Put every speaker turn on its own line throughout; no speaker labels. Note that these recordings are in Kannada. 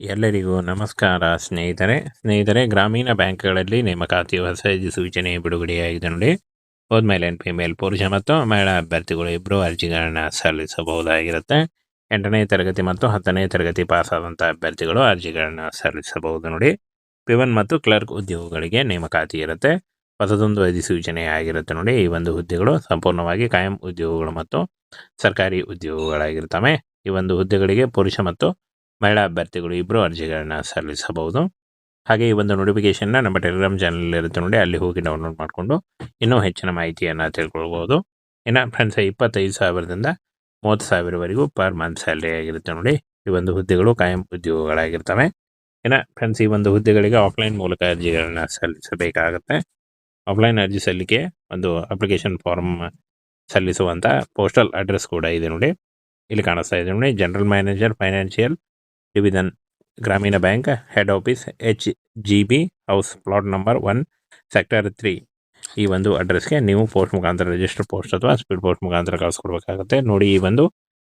ಎಲ್ಲರಿಗೂ ನಮಸ್ಕಾರ, ಸ್ನೇಹಿತರೆ. ಸ್ನೇಹಿತರೆ, ಗ್ರಾಮೀಣ ಬ್ಯಾಂಕ್ಗಳಲ್ಲಿ ನೇಮಕಾತಿ ಹೊಸ ಸೂಚನೆ ಬಿಡುಗಡೆಯಾಗಿದೆ ನೋಡಿ. ಹೋದ್ಮೇಲೆ ಎನ್ ಫಿಮೇಲ್, ಪುರುಷ ಮತ್ತು ಮಹಿಳಾ ಅಭ್ಯರ್ಥಿಗಳು ಇಬ್ಬರು ಅರ್ಜಿಗಳನ್ನು ಸಲ್ಲಿಸಬಹುದಾಗಿರುತ್ತೆ. ಎಂಟನೇ ತರಗತಿ ಮತ್ತು ಹತ್ತನೇ ತರಗತಿ ಪಾಸ್ ಆದಂಥ ಅಭ್ಯರ್ಥಿಗಳು ಅರ್ಜಿಗಳನ್ನು ಸಲ್ಲಿಸಬಹುದು ನೋಡಿ. ಪಿವನ್ ಮತ್ತು ಕ್ಲರ್ಕ್ ಉದ್ಯೋಗಗಳಿಗೆ ನೇಮಕಾತಿ ಇರುತ್ತೆ. ಹೊಸದೊಂದು ಅಧಿಸೂಚನೆ ಆಗಿರುತ್ತೆ ನೋಡಿ. ಈ ಒಂದು ಹುದ್ದೆಗಳು ಸಂಪೂರ್ಣವಾಗಿ ಕಾಯಂ ಉದ್ಯೋಗಗಳು ಮತ್ತು ಸರ್ಕಾರಿ ಉದ್ಯೋಗಗಳಾಗಿರ್ತವೆ. ಈ ಒಂದು ಹುದ್ದೆಗಳಿಗೆ ಪುರುಷ ಮತ್ತು ಮಹಿಳಾ ಅಭ್ಯರ್ಥಿಗಳು ಇಬ್ಬರು ಅರ್ಜಿಗಳನ್ನ ಸಲ್ಲಿಸಬಹುದು. ಹಾಗೆ ಈ ಒಂದು ನೋಟಿಫಿಕೇಶನ್ನ ನಮ್ಮ ಟೆಲಿಗ್ರಾಮ್ ಚಾನಲ್ ಇರುತ್ತೆ ನೋಡಿ, ಅಲ್ಲಿ ಹೋಗಿ ಡೌನ್ಲೋಡ್ ಮಾಡಿಕೊಂಡು ಇನ್ನೂ ಹೆಚ್ಚಿನ ಮಾಹಿತಿಯನ್ನು ತಿಳ್ಕೊಳ್ಬೋದು. ಇನ್ನು ಫ್ರೆಂಡ್ಸ್ ಇಪ್ಪತ್ತೈದು ಸಾವಿರದಿಂದ ಮೂವತ್ತು ಸಾವಿರವರೆಗೂ ಪರ್ ಮಂತ್ ಸ್ಯಾಲ್ರಿ ಆಗಿರುತ್ತೆ ನೋಡಿ, ಈ ಒಂದು ಹುದ್ದೆಗಳು ಕಾಯಂ ಉದ್ಯೋಗಗಳಾಗಿರ್ತವೆ. ಇನ್ನು ಫ್ರೆಂಡ್ಸ್ ಈ ಒಂದು ಹುದ್ದೆಗಳಿಗೆ ಆಫ್ಲೈನ್ ಮೂಲಕ ಅರ್ಜಿಗಳನ್ನ ಸಲ್ಲಿಸಬೇಕಾಗುತ್ತೆ. ಆಫ್ಲೈನ್ ಅರ್ಜಿ ಸಲ್ಲಿಕೆ ಒಂದು ಅಪ್ಲಿಕೇಶನ್ ಫಾರ್ಮ್ ಸಲ್ಲಿಸುವಂಥ ಪೋಸ್ಟಲ್ ಅಡ್ರೆಸ್ ಕೂಡ ಇದೆ ನೋಡಿ. ಇಲ್ಲಿ ಕಾಣಿಸ್ತಾ ಇದೆ ನೋಡಿ ಜನರಲ್ ಮ್ಯಾನೇಜರ್ ಫೈನಾನ್ಷಿಯಲ್ ಡಿವಿಷನ್ ಗ್ರಾಮೀಣ bank head office H G B house plot number one sector three ಈ ಒಂದು ಅಡ್ರೆಸ್ಗೆ ನೀವು ಪೋಸ್ಟ್ ಮುಖಾಂತರ ರಿಜಿಸ್ಟರ್ ಪೋಸ್ಟ್ ಅಥವಾ ಸ್ಪೀಡ್ ಪೋಸ್ಟ್ ಮುಖಾಂತರ ಕಳಿಸ್ಕೊಡ್ಬೇಕಾಗುತ್ತೆ. ನೋಡಿ ಈ ಒಂದು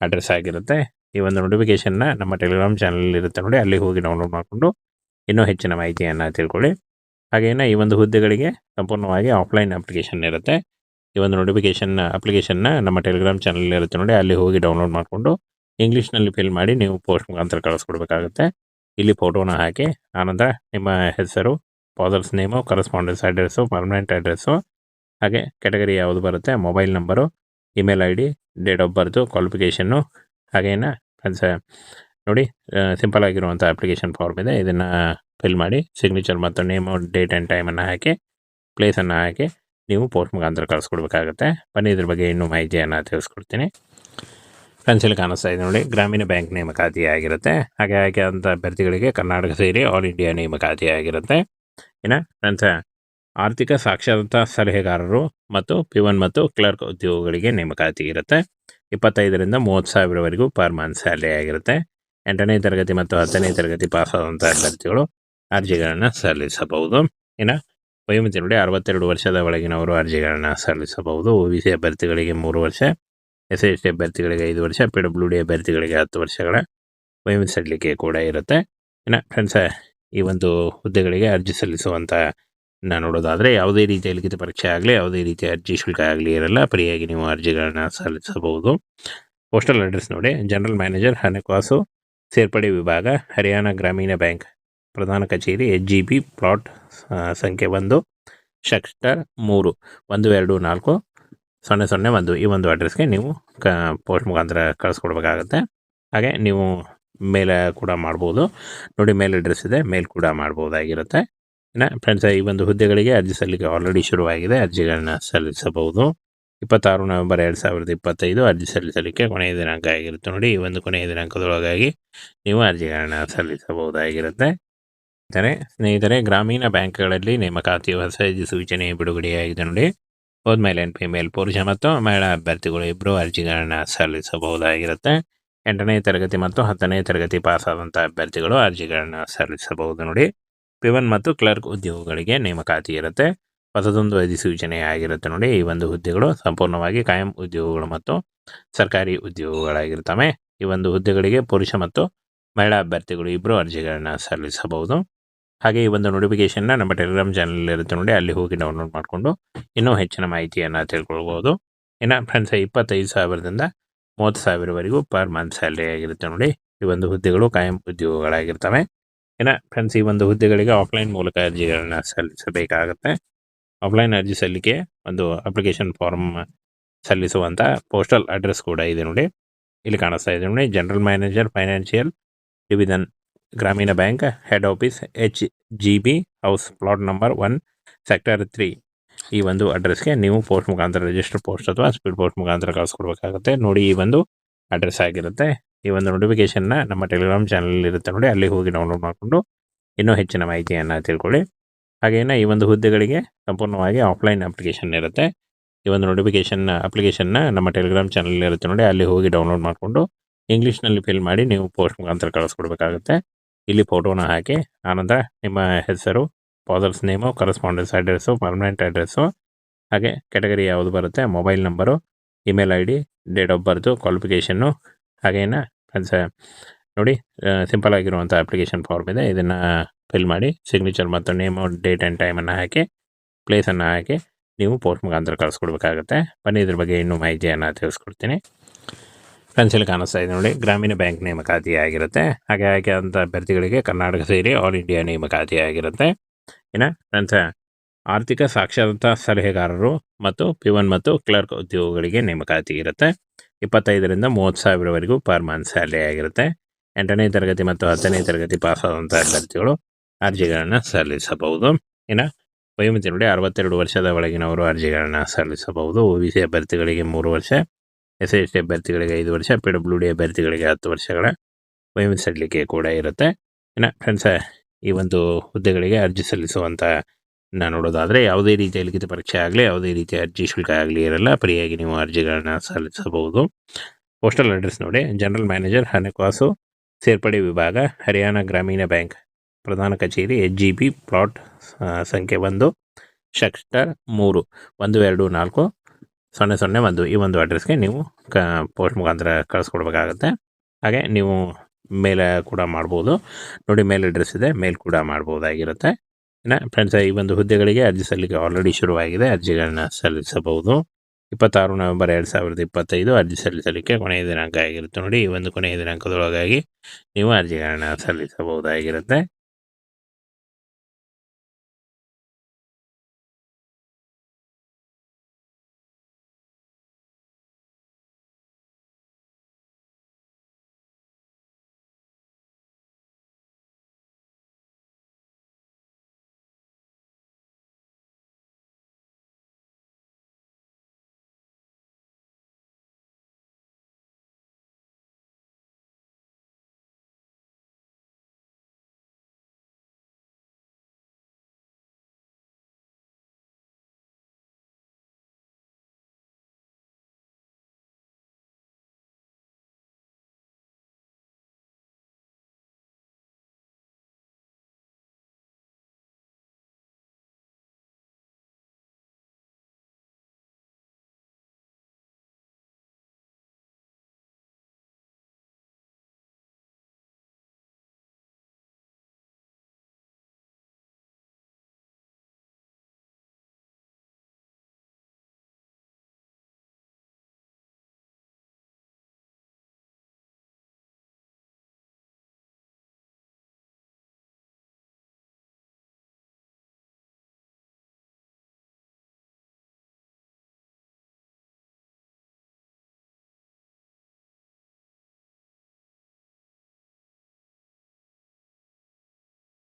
ಅಡ್ರೆಸ್ ಆಗಿರುತ್ತೆ. ಈ ಒಂದು ನೋಟಿಫಿಕೇಶನ್ನ ನಮ್ಮ ಟೆಲಿಗ್ರಾಮ್ ಚಾನಲ್ ಇರುತ್ತೆ ನೋಡಿ. ಅಲ್ಲಿ ಹೋಗಿ ಡೌನ್ಲೋಡ್ ಮಾಡಿಕೊಂಡು ಇನ್ನೂ ಹೆಚ್ಚಿನ ಮಾಹಿತಿಯನ್ನು ತಿಳ್ಕೊಳ್ಳಿ. ಹಾಗೇನೇ ಈ ಒಂದು ಹುದ್ದೆಗಳಿಗೆ ಸಂಪೂರ್ಣವಾಗಿ ಆಫ್ಲೈನ್ ಅಪ್ಲಿಕೇಶನ್ ಇರುತ್ತೆ. ಈ ಒಂದು ನೋಟಿಫಿಕೇಶನ್ ಅಪ್ಲಿಕೇಶನ್ನ ನಮ್ಮ ಟೆಲಿಗ್ರಾಮ್ ಚಾನಲ್ ಇರುತ್ತೆ ನೋಡಿ. ಅಲ್ಲಿ ಹೋಗಿ ಡೌನ್ಲೋಡ್ ಮಾಡಿಕೊಂಡು ಇಂಗ್ಲೀಷ್ನಲ್ಲಿ ಫಿಲ್ ಮಾಡಿ ನೀವು ಪೋಸ್ಟ್ ಮುಖಾಂತರ ಕಳಿಸ್ಕೊಡ್ಬೇಕಾಗುತ್ತೆ. ಇಲ್ಲಿ ಫೋಟೋನ ಹಾಕಿ, ಆನಂತರ ನಿಮ್ಮ ಹೆಸರು father's name correspondence address permanent address ಹಾಗೆ ಕೆಟಗರಿ ಯಾವುದು ಬರುತ್ತೆ mobile number email I D date of birth qualification ಹಾಗೇನ ನೋಡಿ ಸಿಂಪಲ್ ಆಗಿರುವಂಥ ಅಪ್ಲಿಕೇಶನ್ ಫಾರ್ಮ್ ಇದೆ. ಇದನ್ನು ಫಿಲ್ ಮಾಡಿ ಸಿಗ್ನೇಚರ್ ಮತ್ತು ನೇಮು ಡೇಟ್ ಆ್ಯಂಡ್ ಟೈಮನ್ನು ಹಾಕಿ ಪ್ಲೇಸನ್ನು ಹಾಕಿ, ನೀವು ಪೋಸ್ಟ್ ಮುಖಾಂತರ ಕಳಿಸ್ಕೊಡ್ಬೇಕಾಗುತ್ತೆ. ಬನ್ನಿ ಇದ್ರ ಬಗ್ಗೆ ಇನ್ನೂ ಮಾಹಿತಿಯನ್ನು ತಿಳಿಸ್ಕೊಡ್ತೀನಿ. ಇಲ್ಲಿ ಕಾಣಿಸ್ತಾ ಇದೆ ನೋಡಿ ಗ್ರಾಮೀಣ ಬ್ಯಾಂಕ್ ನೇಮಕಾತಿ ಆಗಿರುತ್ತೆ ಹಾಗೆ ಹಾಗೆ ಅಂತ ಅಭ್ಯರ್ಥಿಗಳಿಗೆ ಕರ್ನಾಟಕ ಸೇರಿ ಆಲ್ ಇಂಡಿಯಾ ನೇಮಕಾತಿ ಆಗಿರುತ್ತೆ ಏನ ನಂತರ ಆರ್ಥಿಕ ಸಾಕ್ಷರತಾ ಸಲಹೆಗಾರರು ಮತ್ತು ಪಿವನ್ ಮತ್ತು ಕ್ಲರ್ಕ್ ಉದ್ಯೋಗಗಳಿಗೆ ನೇಮಕಾತಿ ಇರುತ್ತೆ. ಇಪ್ಪತ್ತೈದರಿಂದ ಮೂವತ್ತು ಸಾವಿರವರೆಗೂ ಪರ್ ಮಂತ್ ಸ್ಯಾಲ್ರಿ ಆಗಿರುತ್ತೆ. ಎಂಟನೇ ತರಗತಿ ಮತ್ತು ಹತ್ತನೇ ತರಗತಿ ಪಾಸ್ ಆದಂಥ ಅಭ್ಯರ್ಥಿಗಳು ಅರ್ಜಿಗಳನ್ನು ಸಲ್ಲಿಸಬಹುದು. ಇನ್ನು ವಯೋಮಿತಿ ನೋಡಿ ಅರವತ್ತೆರಡು ವರ್ಷದ ಒಳಗಿನವರು ಅರ್ಜಿಗಳನ್ನು ಸಲ್ಲಿಸಬಹುದು. ಒ ಬಿ ಸಿ ಅಭ್ಯರ್ಥಿಗಳಿಗೆ ಮೂರು ವರ್ಷ ಎಸ್ ಎಸ್ ಟಿ ಅಭ್ಯರ್ಥಿಗಳಿಗೆ ಐದು ವರ್ಷ ಪಿ ಡಬ್ಲ್ಯೂ ಡಿ ಅಭ್ಯರ್ಥಿಗಳಿಗೆ ಹತ್ತು ವರ್ಷಗಳ ವಯೋಮಿತಿ ಸಲ್ಲಿಕೆ ಕೂಡ ಇರುತ್ತೆ. ಇನ್ನು ಫ್ರೆಂಡ್ಸ ಈ ಒಂದು ಹುದ್ದೆಗಳಿಗೆ ಅರ್ಜಿ ಸಲ್ಲಿಸುವಂಥ ನಾನು ನೋಡೋದಾದರೆ ಯಾವುದೇ ರೀತಿಯ ಲಿಖಿತ ಪರೀಕ್ಷೆ ಆಗಲಿ, ಯಾವುದೇ ರೀತಿಯ ಅರ್ಜಿ ಶುಲ್ಕ ಆಗಲಿ ಇರಲ್ಲ. ಫ್ರೀಯಾಗಿ ನೀವು ಅರ್ಜಿಗಳನ್ನ ಸಲ್ಲಿಸಬಹುದು. ಪೋಸ್ಟಲ್ ಅಡ್ರೆಸ್ ನೋಡಿ ಜನರಲ್ ಮ್ಯಾನೇಜರ್ ಹಣಕಾಸು ಸೇರ್ಪಡೆ ವಿಭಾಗ, ಹರಿಯಾಣ ಗ್ರಾಮೀಣ ಬ್ಯಾಂಕ್, ಪ್ರಧಾನ ಕಚೇರಿ ಎಚ್ ಜಿ ಬಿ ಪ್ಲಾಟ್ ಸಂಖ್ಯೆ ಒಂದು ಸೆಕ್ಟರ್ ಮೂರು, ಒಂದು, ಎರಡು, ನಾಲ್ಕು ಸೊನ್ನೆ ಸೊನ್ನೆ ಒಂದು ಈ ಒಂದು ಅಡ್ರೆಸ್ಗೆ ನೀವು ಕ ಪೋಸ್ಟ್ ಮುಖಾಂತರ ಕಳಿಸ್ಕೊಡ್ಬೇಕಾಗತ್ತೆ. ಹಾಗೆ ನೀವು ಮೇಲೆ ಕೂಡ ಮಾಡ್ಬೋದು. ನೋಡಿ ಮೇಲ್ ಅಡ್ರೆಸ್ ಇದೆ ಮೇಲ್ ಕೂಡ ಮಾಡ್ಬೋದಾಗಿರುತ್ತೆ. ಇನ್ನು ಫ್ರೆಂಡ್ಸ್ ಈ ಒಂದು ಹುದ್ದೆಗಳಿಗೆ ಅರ್ಜಿ ಸಲ್ಲಿಕೆ ಆಲ್ರೆಡಿ ಶುರುವಾಗಿದೆ. ಅರ್ಜಿಗಳನ್ನು ಸಲ್ಲಿಸಬಹುದು. ಇಪ್ಪತ್ತಾರು ನವೆಂಬರ್ ಎರಡು ಸಾವಿರದ ಇಪ್ಪತ್ತೈದು ಅರ್ಜಿ ಸಲ್ಲಿಸಲಿಕ್ಕೆ ಕೊನೆಯ ದಿನಾಂಕ ಆಗಿರುತ್ತೆ. ನೋಡಿ, ಈ ಒಂದು ಕೊನೆಯ ದಿನಾಂಕದೊಳಗಾಗಿ ನೀವು ಅರ್ಜಿಗಳನ್ನು ಸಲ್ಲಿಸಬಹುದಾಗಿರುತ್ತೆ. ಸ್ನೇಹಿತರೆ ಸ್ನೇಹಿತರೆ, ಗ್ರಾಮೀಣ ಬ್ಯಾಂಕ್ಗಳಲ್ಲಿ ನೇಮಕಾತಿ ಹೊಸ ಸೂಚನೆ ಬಿಡುಗಡೆಯಾಗಿದೆ. ನೋಡಿ ಹೋದ್ಮೇಲೆ ಎನ್ ಫಿಮೇಲ್ ಪುರುಷ ಮತ್ತು ಮಹಿಳಾ ಅಭ್ಯರ್ಥಿಗಳು ಇಬ್ಬರು ಅರ್ಜಿಗಳನ್ನ ಸಲ್ಲಿಸಬಹುದಾಗಿರುತ್ತೆ. ಎಂಟನೇ ತರಗತಿ ಮತ್ತು ಹತ್ತನೇ ತರಗತಿ ಪಾಸ್ ಆದಂಥ ಅಭ್ಯರ್ಥಿಗಳು ಅರ್ಜಿಗಳನ್ನ ಸಲ್ಲಿಸಬಹುದು ನೋಡಿ. ಪಿವನ್ ಮತ್ತು ಕ್ಲರ್ಕ್ ಉದ್ಯೋಗಗಳಿಗೆ ನೇಮಕಾತಿ ಇರುತ್ತೆ. ಹೊಸದೊಂದು ಅಧಿಸೂಚನೆ ಆಗಿರುತ್ತೆ ನೋಡಿ. ಈ ಒಂದು ಹುದ್ದೆಗಳು ಸಂಪೂರ್ಣವಾಗಿ ಕಾಯಂ ಉದ್ಯೋಗಗಳು ಮತ್ತು ಸರ್ಕಾರಿ ಉದ್ಯೋಗಗಳಾಗಿರ್ತವೆ. ಈ ಒಂದು ಹುದ್ದೆಗಳಿಗೆ ಪುರುಷ ಮತ್ತು ಮಹಿಳಾ ಅಭ್ಯರ್ಥಿಗಳು ಇಬ್ಬರು ಅರ್ಜಿಗಳನ್ನ ಸಲ್ಲಿಸಬಹುದು. ಹಾಗೆ ಈ ಒಂದು ನೋಟಿಫಿಕೇಶನ್ನ ನಮ್ಮ ಟೆಲಿಗ್ರಾಮ್ ಚಾನಲ್ ಇರುತ್ತೆ ನೋಡಿ, ಅಲ್ಲಿ ಹೋಗಿ ಡೌನ್ಲೋಡ್ ಮಾಡಿಕೊಂಡು ಇನ್ನೂ ಹೆಚ್ಚಿನ ಮಾಹಿತಿಯನ್ನು ತಿಳ್ಕೊಳ್ಬೋದು. ಇನ್ನು ಫ್ರೆಂಡ್ಸ್ ಇಪ್ಪತ್ತೈದು ಸಾವಿರದಿಂದ ಮೂವತ್ತು ಸಾವಿರವರೆಗೂ ಪರ್ ಮಂತ್ ಸ್ಯಾಲ್ರಿ ಆಗಿರುತ್ತೆ ನೋಡಿ. ಈ ಒಂದು ಹುದ್ದೆಗಳು ಕಾಯಂ ಉದ್ಯೋಗಗಳಾಗಿರ್ತವೆ. ಇನ್ನು ಫ್ರೆಂಡ್ಸ್ ಈ ಒಂದು ಹುದ್ದೆಗಳಿಗೆ ಆಫ್ಲೈನ್ ಮೂಲಕ ಅರ್ಜಿಗಳನ್ನು ಸಲ್ಲಿಸಬೇಕಾಗುತ್ತೆ. ಆಫ್ಲೈನ್ ಅರ್ಜಿ ಸಲ್ಲಿಕೆ ಒಂದು ಅಪ್ಲಿಕೇಶನ್ ಫಾರ್ಮ್ ಸಲ್ಲಿಸುವಂಥ ಪೋಸ್ಟಲ್ ಅಡ್ರೆಸ್ ಕೂಡ ಇದೆ ನೋಡಿ. ಇಲ್ಲಿ ಕಾಣಿಸ್ತಾ ಇದೆ ನೋಡಿ ಜನರಲ್ ಮ್ಯಾನೇಜರ್ ಫೈನಾನ್ಷಿಯಲ್ ಡಿವಿಷನ್ ಗ್ರಾಮೀಣ bank head office H G B house plot number one sector three ಈ ಒಂದು ಅಡ್ರೆಸ್ಗೆ ನೀವು ಪೋಸ್ಟ್ ಮುಖಾಂತರ ರಿಜಿಸ್ಟರ್ ಪೋಸ್ಟ್ ಅಥವಾ ಸ್ಪೀಡ್ ಪೋಸ್ಟ್ ಮುಖಾಂತರ ಕಳಿಸ್ಕೊಡ್ಬೇಕಾಗುತ್ತೆ ನೋಡಿ ಈ ಒಂದು ಅಡ್ರೆಸ್ ಆಗಿರುತ್ತೆ. ಈ ಒಂದು ನೋಟಿಫಿಕೇಶನ್ನ ನಮ್ಮ ಟೆಲಿಗ್ರಾಮ್ ಚಾನಲ್ ಇರುತ್ತೆ ನೋಡಿ. ಅಲ್ಲಿ ಹೋಗಿ ಡೌನ್ಲೋಡ್ ಮಾಡಿಕೊಂಡು ಇನ್ನೂ ಹೆಚ್ಚಿನ ಮಾಹಿತಿಯನ್ನು ತಿಳ್ಕೊಳ್ಳಿ. ಹಾಗೇನೇ ಈ ಒಂದು ಹುದ್ದೆಗಳಿಗೆ ಸಂಪೂರ್ಣವಾಗಿ ಆಫ್ಲೈನ್ ಅಪ್ಲಿಕೇಶನ್ ಇರುತ್ತೆ. ಈ ಒಂದು ನೋಟಿಫಿಕೇಶನ್ ಅಪ್ಲಿಕೇಶನ್ನ ನಮ್ಮ ಟೆಲಿಗ್ರಾಮ್ ಚಾನಲ್ ಇರುತ್ತೆ ನೋಡಿ. ಅಲ್ಲಿ ಹೋಗಿ ಡೌನ್ಲೋಡ್ ಮಾಡಿಕೊಂಡು ಇಂಗ್ಲೀಷ್ನಲ್ಲಿ ಫಿಲ್ ಮಾಡಿ ನೀವು ಪೋಸ್ಟ್ ಮುಖಾಂತರ ಕಳಿಸ್ಕೊಡ್ಬೇಕಾಗುತ್ತೆ ಇಲ್ಲಿ ಫೋಟೋನ ಹಾಕಿ, ಆನಂತರ ನಿಮ್ಮ ಹೆಸರು father's name correspondence address permanent address ಹಾಗೆ ಕೆಟಗರಿ ಯಾವುದು ಬರುತ್ತೆ mobile number email I D date of birth qualification ಹಾಗೇನ friends ನೋಡಿ ಸಿಂಪಲ್ ಆಗಿರುವಂಥ ಅಪ್ಲಿಕೇಶನ್ ಫಾರ್ಮ್ ಇದೆ. ಇದನ್ನು ಫಿಲ್ ಮಾಡಿ ಸಿಗ್ನೇಚರ್ ಮತ್ತು ನೇಮು ಡೇಟ್ ಆ್ಯಂಡ್ ಟೈಮನ್ನು ಹಾಕಿ ಪ್ಲೇಸನ್ನು ಹಾಕಿ, ನೀವು ಪೋಸ್ಟ್ ಮುಖಾಂತರ ಕಳಿಸ್ಕೊಡ್ಬೇಕಾಗುತ್ತೆ. ಬನ್ನಿ ಇದ್ರ ಬಗ್ಗೆ ಇನ್ನೂ ಮಾಹಿತಿಯನ್ನು ತಿಳಿಸ್ಕೊಡ್ತೀನಿ. ಇಲ್ಲಿ ಕಾಣಿಸ್ತಾ ಇದೆ ನೋಡಿ ಗ್ರಾಮೀಣ ಬ್ಯಾಂಕ್ ನೇಮಕಾತಿ ಆಗಿರುತ್ತೆ ಹಾಗೆ ಹಾಗೆ ಅಂತ ಅಭ್ಯರ್ಥಿಗಳಿಗೆ ಕರ್ನಾಟಕ ಸೇರಿ ಆಲ್ ಇಂಡಿಯಾ ನೇಮಕಾತಿ ಆಗಿರುತ್ತೆ ಇನ್ನು ಫ್ರೆಂಡ್ಸ್ ಆರ್ಥಿಕ ಸಾಕ್ಷರತಾ ಸಲಹೆಗಾರರು ಮತ್ತು ಪಿವನ್ ಮತ್ತು ಕ್ಲರ್ಕ್ ಉದ್ಯೋಗಗಳಿಗೆ ನೇಮಕಾತಿ ಇರುತ್ತೆ. ಇಪ್ಪತ್ತೈದರಿಂದ ಮೂವತ್ತು ಸಾವಿರವರೆಗೂ ಪರ್ ಮಂತ್ ಸ್ಯಾಲರಿ ಆಗಿರುತ್ತೆ. ಎಂಟನೇ ತರಗತಿ ಮತ್ತು ಹತ್ತನೇ ತರಗತಿ ಪಾಸ್ ಆದಂತಹ ಅಭ್ಯರ್ಥಿಗಳು ಅರ್ಜಿಗಳನ್ನು ಸಲ್ಲಿಸಬಹುದು. ಇನ್ನು ವಯೋಮಿತಿ ನೋಡಿ ಅರವತ್ತೆರಡು ವರ್ಷದ ಒಳಗಿನವರು ಅರ್ಜಿಗಳನ್ನು ಸಲ್ಲಿಸಬಹುದು. ಒ ಬಿ ಸಿ ಅಭ್ಯರ್ಥಿಗಳಿಗೆ ಮೂರು ವರ್ಷ. ಎಸ್ ಎಸ್ ಟಿ ಅಭ್ಯರ್ಥಿಗಳಿಗೆ ಐದು ವರ್ಷ, ಪಿ ಡಬ್ಲ್ಯೂ ಡಿ ಅಭ್ಯರ್ಥಿಗಳಿಗೆ ಹತ್ತು ವರ್ಷಗಳ ಸಡಿಲಿಕೆ ಕೂಡ ಇರುತ್ತೆ. ಇನ್ನು ಫ್ರೆಂಡ್ಸ ಈ ಒಂದು ಹುದ್ದೆಗಳಿಗೆ ಅರ್ಜಿ ಸಲ್ಲಿಸುವಂಥ ನಾನು ನೋಡೋದಾದರೆ ಯಾವುದೇ ರೀತಿಯ ಲಿಖಿತ ಪರೀಕ್ಷೆ ಆಗಲಿ, ಯಾವುದೇ ರೀತಿಯ ಅರ್ಜಿ ಶುಲ್ಕ ಆಗಲಿ ಇರಲ್ಲ, ಫ್ರೀಯಾಗಿ ನೀವು ಅರ್ಜಿಗಳನ್ನು ಸಲ್ಲಿಸಬಹುದು. ಪೋಸ್ಟಲ್ ಅಡ್ರೆಸ್ ನೋಡಿ ಜನರಲ್ ಮ್ಯಾನೇಜರ್ ಹಣಕಾಸು ಸೇರ್ಪಡೆ ವಿಭಾಗ, ಹರಿಯಾಣ ಗ್ರಾಮೀಣ ಬ್ಯಾಂಕ್, ಪ್ರಧಾನ ಕಚೇರಿ, ಎಚ್ ಜಿ ಬಿ ಪ್ಲಾಟ್ ಸಂಖ್ಯೆ ಒಂದು ಸೆಕ್ಟರ್ ಮೂರು, ಒಂದು, ಎರಡು, ನಾಲ್ಕು ಸೊನ್ನೆ ಸೊನ್ನೆ ಒಂದು ಈ ಒಂದು ಅಡ್ರೆಸ್ಗೆ ನೀವು ಕ, ಪೋಸ್ಟ್ ಮುಖಾಂತರ ಕಳಿಸ್ಕೊಡ್ಬೇಕಾಗತ್ತೆ. ಹಾಗೆ ನೀವು ಮೇಲೆ ಕೂಡ ಮಾಡ್ಬೋದು. ನೋಡಿ ಮೇಲ್ ಅಡ್ರೆಸ್ ಇದೆ, ಮೇಲ್ ಕೂಡ ಮಾಡ್ಬೋದಾಗಿರುತ್ತೆ. ಇನ್ನು ಫ್ರೆಂಡ್ಸ್ ಈ ಒಂದು ಹುದ್ದೆಗಳಿಗೆ ಅರ್ಜಿ ಸಲ್ಲಿಕೆ ಆಲ್ರೆಡಿ ಶುರುವಾಗಿದೆ, ಅರ್ಜಿಗಳನ್ನು ಸಲ್ಲಿಸಬಹುದು. ಇಪ್ಪತ್ತಾರು ನವೆಂಬರ್ ಎರಡು ಸಾವಿರದ ಇಪ್ಪತ್ತೈದು ಅರ್ಜಿ ಸಲ್ಲಿಸಲಿಕ್ಕೆ ಕೊನೆಯ ದಿನಾಂಕ ಆಗಿರುತ್ತೆ. ನೋಡಿ ಈ ಒಂದು ಕೊನೆಯ ದಿನಾಂಕದೊಳಗಾಗಿ ನೀವು ಅರ್ಜಿಗಳನ್ನು ಸಲ್ಲಿಸಬಹುದಾಗಿರುತ್ತೆ.